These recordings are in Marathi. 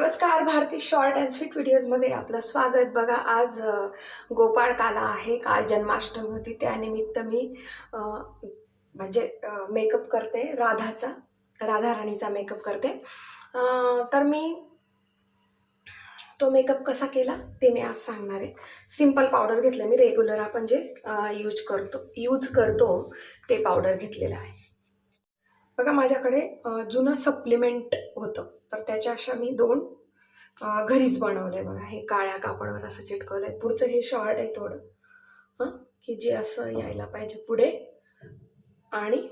नमस्कार भारती शॉर्ट अँड स्वीट व्हिडिओजमध्ये आपलं स्वागत. बघा आज गोपाळ काला आहे. काल जन्माष्टमी होती. त्यानिमित्त मी म्हणजे मेकअप करते. राधाचा राधा राणीचा मेकअप करते. तर मी तो मेकअप कसा केला ते मी आज सांगणार आहे. सिंपल पावडर घेतलं मी. रेग्युलर आपण जे यूज करतो यूज करतो ते पावडर घेतलेलं आहे. बघा माझ्याकडे जुनं सप्लिमेंट होतं. तर त्याच्या अशा मी दोन घरीच बनवले बघा. हे काळ्या कापडवर असं चिटकवलं आहे पुढचं हे शॉर्ट आहे थोडं. हां? की जे असं यायला पाहिजे पुढे. आणि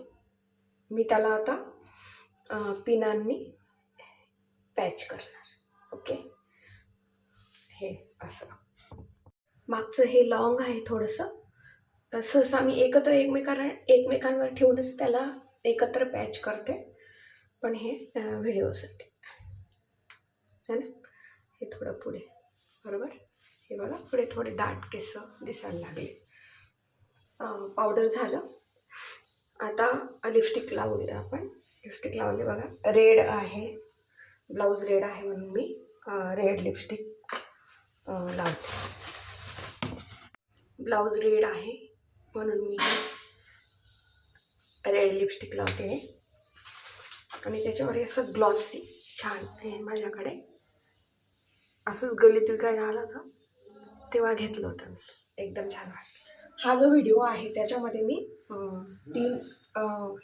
मी त्याला आता पिनांनी पॅच करणार. ओके? हे असं. मागचं हे लॉंग आहे थोडंसं. सहसा मी एकत्र एकमेकांना एकमेकांवर ठेवूनच त्याला एकत्र पॅच करते. पण हे व्हिडिओसाठी. है ना? हे थोडं पुढे. बरोबर? हे बघा. पुढे थोडे दाट केस दिसायला लागले. पावडर झालं. आता लिपस्टिक लावूया आपण. लिपस्टिक लावले बघा. रेड आहे. ब्लाऊज रेड आहे म्हणून मी रेड लिपस्टिक लावते. ब्लाऊज रेड आहे म्हणून मी रेड लिपस्टिक लावते. आणि त्याच्यावर हे असं ग्लॉसी छान आहे माझ्याकडे. असंच गलीत विकायला आलं होतं तेव्हा घेतलं होतं मी. एकदम छान वाटलं. हा जो व्हिडिओ आहे त्याच्यामध्ये मी तीन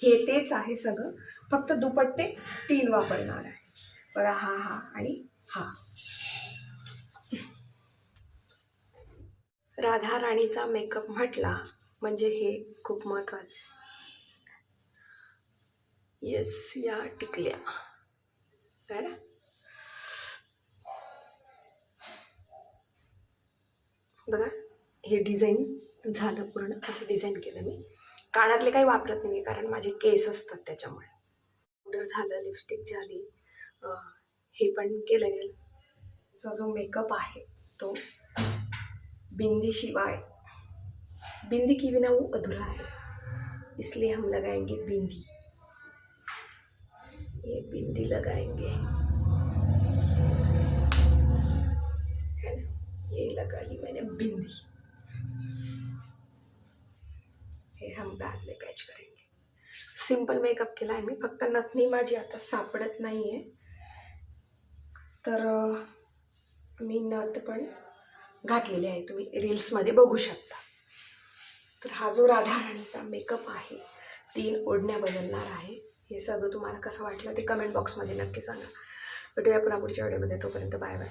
हे तेच आहे सगळं. फक्त दुपट्टे तीन वापरणार आहे. बघा हा हा आणि हा. राधा राणीचा मेकअप म्हटला म्हणजे हे खूप महत्त्वाचं आहे. येस या टिकल्या. है ना? बघा हे डिझाईन झालं पूर्ण. असं डिझाईन केलं मी. कानातले काही वापरत नाही मी कारण माझे केस असतात त्याच्यामुळे. पावडर झालं लिपस्टिक झाली. हे पण केलं गेलं. चा जो मेकअप आहे तो बिंदी शिवाय बिंदी की बिना वो आहे. है इसलिए हम लगाएंगे बिंदी. ये बिंदी लगाएंगे। है ना? ये लगा ली मैंने बिंदी। हे हम बाद में पॅच करेंगे। सिंपल मेकअप केला आहे मी फक्त नथनी माझी आता सापडत नाही आहे तर मी नथ पण घातलेली आहे. तुम्ही रील्समध्ये बघू शकता. तर हा जो राधाराणीचा मेकअप आहे तीन ओढण्या बदलणार आहे. हे सगळं तुम्हाला कसं वाटलं ते कमेंट बॉक्समध्ये नक्की सांगा. भेटूया पुन्हा पुढच्या व्हिडिओमध्ये तोपर्यंत बाय बाय.